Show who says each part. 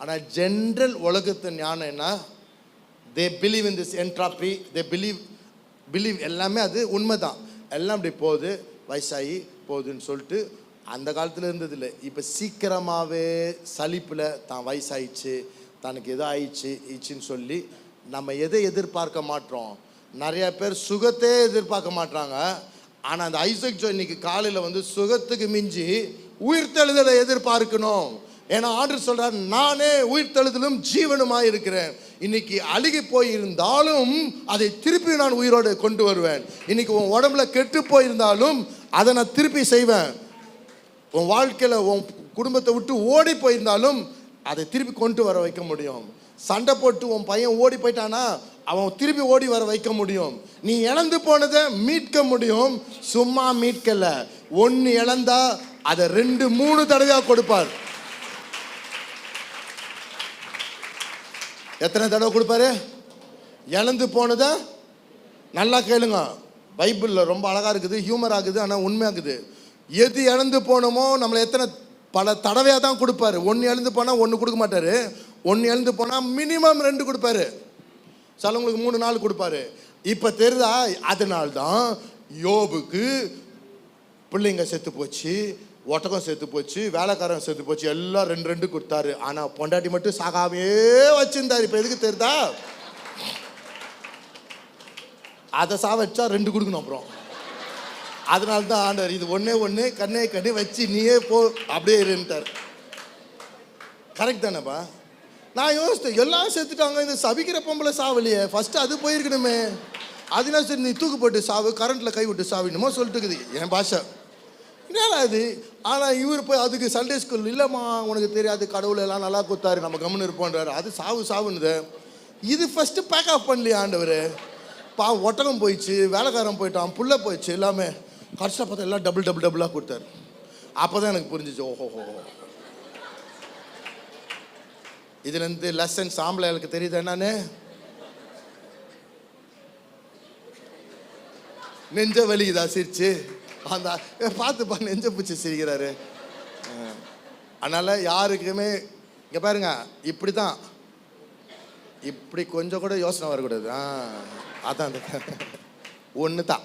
Speaker 1: ஆனால் ஜென்ரல் உலகத்து ஞானம் என்ன? They believe in this entropy they believe believe எல்லாமே அது உண்மை தான் எல்லாம் அப்படி போகுது வயசாகி போகுதுன்னு சொல்லிட்டு அந்த காலத்தில் இருந்தது இல்லை இப்போ சீக்கிரமாகவே சலிப்பில் தான் வயசாயிடுச்சு தனக்கு எதோ ஆயிடுச்சு ஈச்சுன்னு சொல்லி நம்ம எதை எதிர்பார்க்க மாட்டோம்? நிறைய பேர் சுகத்தே எதிர்பார்க்க மாட்றாங்க. ஆனால் அந்த ஐசக் ஜோ இன்னைக்கு காலையில் வந்து சுகத்துக்கு மிஞ்சி உயிர்த்தெழுதலை எதிர்பார்க்கணும். ஏன்னா ஆண்டர் சொல்றார் நானே உயிர் தழுதலும் ஜீவனுமாக இருக்கிறேன். இன்னைக்கு அழுகி போயிருந்தாலும் அதை திருப்பி நான் உயிரோடு கொண்டு வருவேன். இன்னைக்கு உன் உடம்புல கெட்டு போயிருந்தாலும் அதை நான் திருப்பி செய்வேன். உன் வாழ்க்கையில் உன் குடும்பத்தை விட்டு ஓடி போயிருந்தாலும் அதை திருப்பி கொண்டு வர வைக்க முடியும். சண்டை போட்டு உன் பையன் ஓடி போயிட்டானா அவன் திருப்பி ஓடி வர வைக்க முடியும். நீ இழந்து போனதை மீட்க முடியும். சும்மா மீட்கல. ஒன்று இழந்தா அதை ரெண்டு மூணு தடவையாக கொடுப்பார். எத்தனை தடவை கொடுப்பாரு? இழந்து போனதை நல்லா கேளுங்க. பைபிளில் ரொம்ப அழகாக இருக்குது ஹியூமர் ஆகுது ஆனால் உண்மையாகுது எது இழந்து போனோமோ நம்மளை எத்தனை பல தடவையாக தான் கொடுப்பாரு. ஒன்று இழந்து போனால் ஒன்று கொடுக்க மாட்டாரு. ஒன்று இழந்து போனால் மினிமம் ரெண்டு கொடுப்பாரு. சிலவங்களுக்கு மூணு நாள் கொடுப்பாரு. இப்போ தெரியுதா? அதனால்தான் யோபுக்கு பிள்ளைங்க செத்து போச்சு. ஒட்டகம் செத்து போச்சு வேலைக்காரன் செத்து போச்சு எல்லாம் ரெண்டு ரெண்டு கொடுத்தாரு. ஆனால் பொண்டாட்டி மட்டும் சாகாமே வச்சிருந்தாரு. இப்போ எதுக்கு தெரியுதா? அதை சா வச்சா ரெண்டு கொடுக்கணும் அப்புறம். அதனால தான் ஆண்டவர் இது ஒன்றே ஒன்று கண்ணே கண்ணே வச்சு நீயே போ அப்படியே இருந்துட்டார் கரெக்ட் தானேப்பா? நான் யோசித்தேன் எல்லாம் செத்துட்டாங்க இந்த சபிக்கிற பொம்பளை சாவலையே. ஃபஸ்ட்டு அது போயிருக்கணுமே. அதனால சரி நீ தூக்கு போட்டு சாவு கரண்ட்டில் கை விட்டு சாவிடணுமோ சொல்லிட்டு இருக்குது. என் பாஷை. என்னடா அது. ஆனால் இவர் போய் அதுக்கு சண்டே ஸ்கூல் இல்லைம்மா உனக்கு தெரியாது கடவுள் எல்லாம் நல்லா கொடுத்தாரு நம்ம கம்முன்னு இருப்போன்றாரு. அது சாவு சாவுன்னு இது ஃபஸ்ட்டு பேக் ஆஃப் பண்ணலையா ஆண்டவர். பா ஒட்டகம் போயிடுச்சு வேலைக்காரன் போயிட்டான் புள்ள போயிடுச்சு எல்லாமே. கடைசியில் பார்த்தா எல்லாம் டபுள் டபுள் டபுளாக கொடுத்தாரு. அப்போ தான் எனக்கு புரிஞ்சிச்சு ஓஹோ ஹோ இதுலேருந்து லெசன்ஸ் எனக்கு தெரியுது என்னன்னு? நெஞ்ச வலிக்குதா சிரிச்சு. அந்த ஏ, பார்த்துப்பா நெஞ்ச பூச்சி சிரிக்கிறாரு. அதனால் யாருக்குமே இங்கே பாருங்க இப்படி தான் இப்படி கொஞ்சம் கூட யோசனை வரக்கூடாது. ஆ அதான் ஒன்று தான்